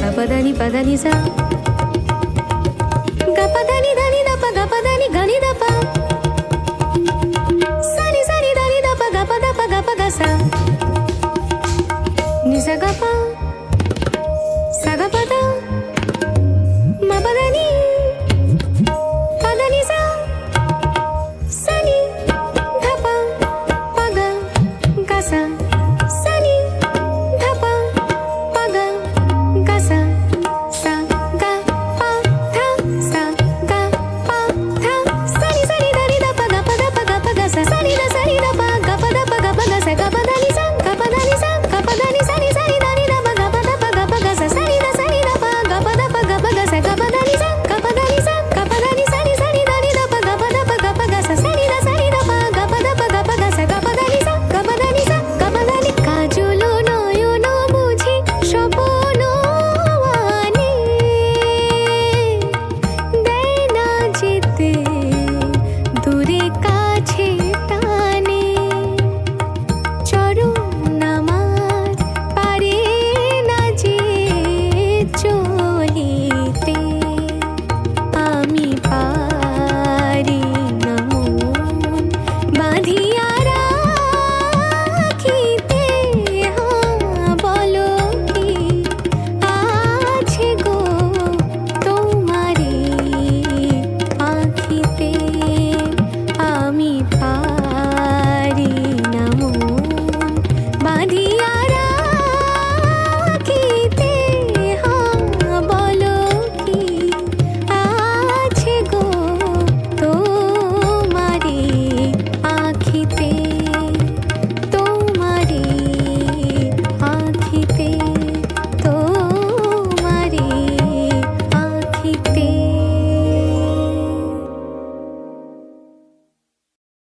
గపదని పదని స. గపదని దని దప గపదని గని దప. Be.